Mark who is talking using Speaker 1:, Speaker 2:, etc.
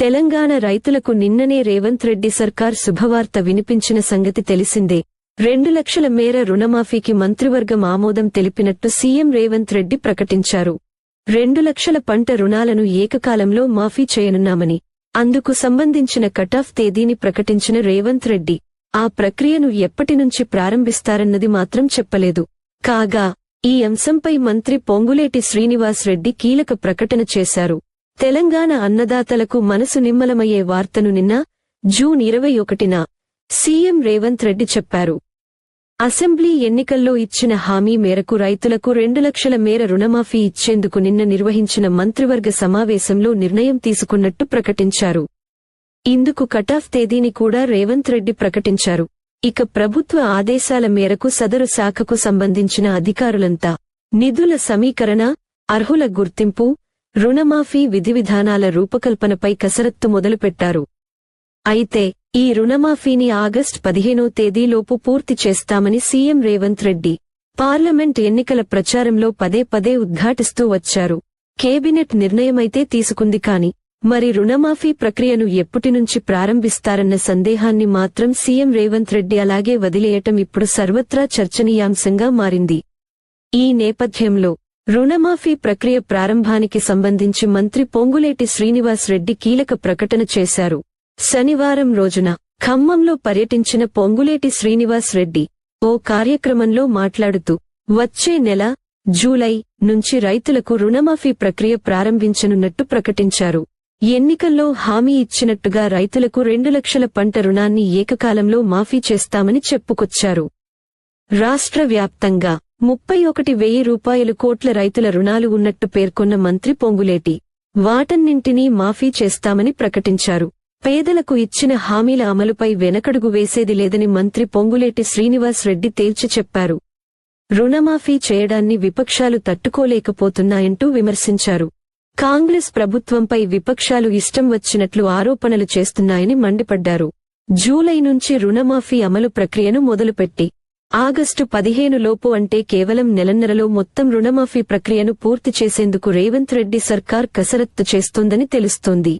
Speaker 1: తెలంగాణ రైతులకు నిన్ననే రేవంత్ రెడ్డి సర్కార్ శుభవార్త వినిపించిన సంగతి తెలిసిందే. రెండు లక్షల మేర రుణమాఫీకి మంత్రివర్గం ఆమోదం తెలిపినట్టు సీఎం రేవంత్ రెడ్డి ప్రకటించారు. రెండు లక్షల పంట రుణాలను ఏకకాలంలో మాఫీ చేయనున్నామని అందుకు సంబంధించిన కటాఫ్ తేదీని ప్రకటించిన రేవంత్ రెడ్డి ఆ ప్రక్రియను ఎప్పటినుంచి ప్రారంభిస్తారన్నది మాత్రం చెప్పలేదు. కాగా ఈ అంశంపై మంత్రి పొంగులేటి శ్రీనివాస్ రెడ్డి కీలక ప్రకటన చేశారు. తెలంగాణ అన్నదాతలకు మనసు నిమ్మలమయ్యే వార్తను నిన్న జూన్ ఇరవై ఒకటిన సీఎం రేవంత్ రెడ్డి చెప్పారు. అసెంబ్లీ ఎన్నికల్లో ఇచ్చిన హామీ మేరకు రైతులకు రెండు లక్షల మేర రుణమాఫీ ఇచ్చేందుకు నిన్న నిర్వహించిన మంత్రివర్గ సమావేశంలో నిర్ణయం తీసుకున్నట్టు ప్రకటించారు. ఇందుకు కటాఫ్ తేదీని కూడా రేవంత్ రెడ్డి ప్రకటించారు. ఇక ప్రభుత్వ ఆదేశాల మేరకు సదరు శాఖకు సంబంధించిన అధికారులంతా నిధుల సమీకరణ అర్హుల గుర్తింపు రుణమాఫీ విధివిధానాల రూపకల్పనపై కసరత్తు మొదలుపెట్టారు. అయితే ఈ రుణమాఫీని ఆగస్టు పదిహేనో తేదీలోపు పూర్తి చేస్తామని సీఎం రేవంత్ రెడ్డి పార్లమెంట్ ఎన్నికల ప్రచారంలో పదే పదే ఉద్ఘాటిస్తూ వచ్చారు. కేబినెట్ నిర్ణయమైతే తీసుకుంది కాని మరి రుణమాఫీ ప్రక్రియను ఎప్పటినుంచి ప్రారంభిస్తారన్న సందేహాన్ని మాత్రం సీఎం రేవంత్ రెడ్డి అలాగే వదిలేయటం ఇప్పుడు సర్వత్రా చర్చనీయాంశంగా మారింది. ఈ నేపథ్యంలో రుణమాఫీ ప్రక్రియ ప్రారంభానికి సంబంధించి మంత్రి పొంగులేటి శ్రీనివాస్ రెడ్డి కీలక ప్రకటన చేశారు. శనివారం రోజున ఖమ్మంలో పర్యటించిన పొంగులేటి శ్రీనివాస్ రెడ్డి ఓ కార్యక్రమంలో మాట్లాడుతూ వచ్చే నెల జూలై నుంచి రైతులకు రుణమాఫీ ప్రక్రియ ప్రారంభించనున్నట్టు ప్రకటించారు. ఎన్నికల్లో హామీ ఇచ్చినట్టుగా రైతులకు రెండు లక్షల పంట రుణాన్ని ఏకకాలంలో మాఫీ చేస్తామని చెప్పుకొచ్చారు. రాష్ట్ర వ్యాప్తంగా ముప్పై ఒకటి వెయ్యి రూపాయలు కోట్ల రైతుల రుణాలు ఉన్నట్టు పేర్కొన్న మంత్రి పొంగులేటి. వాటన్నింటినీ మాఫీ చేస్తామని ప్రకటించారు. పేదలకు ఇచ్చిన హామీల అమలుపై వెనకడుగు వేసేది లేదని మంత్రి పొంగులేటి శ్రీనివాస్ రెడ్డి తేల్చి చెప్పారు. రుణమాఫీ చేయడాన్ని విపక్షాలు తట్టుకోలేకపోతున్నాయంటూ విమర్శించారు. కాంగ్రెస్ ప్రభుత్వంపై విపక్షాలు ఇష్టం వచ్చినట్లు ఆరోపణలు చేస్తున్నాయని మండిపడ్డారు. జూలై నుంచి రుణమాఫీ అమలు ప్రక్రియను మొదలుపెట్టి ఆగస్టు పదిహేను లోపు అంటే కేవలం నెలన్నరలో మొత్తం రుణమాఫీ ప్రక్రియను పూర్తి చేసేందుకు రేవంత్ రెడ్డి సర్కార్ కసరత్తు చేస్తోందని తెలుస్తోంది.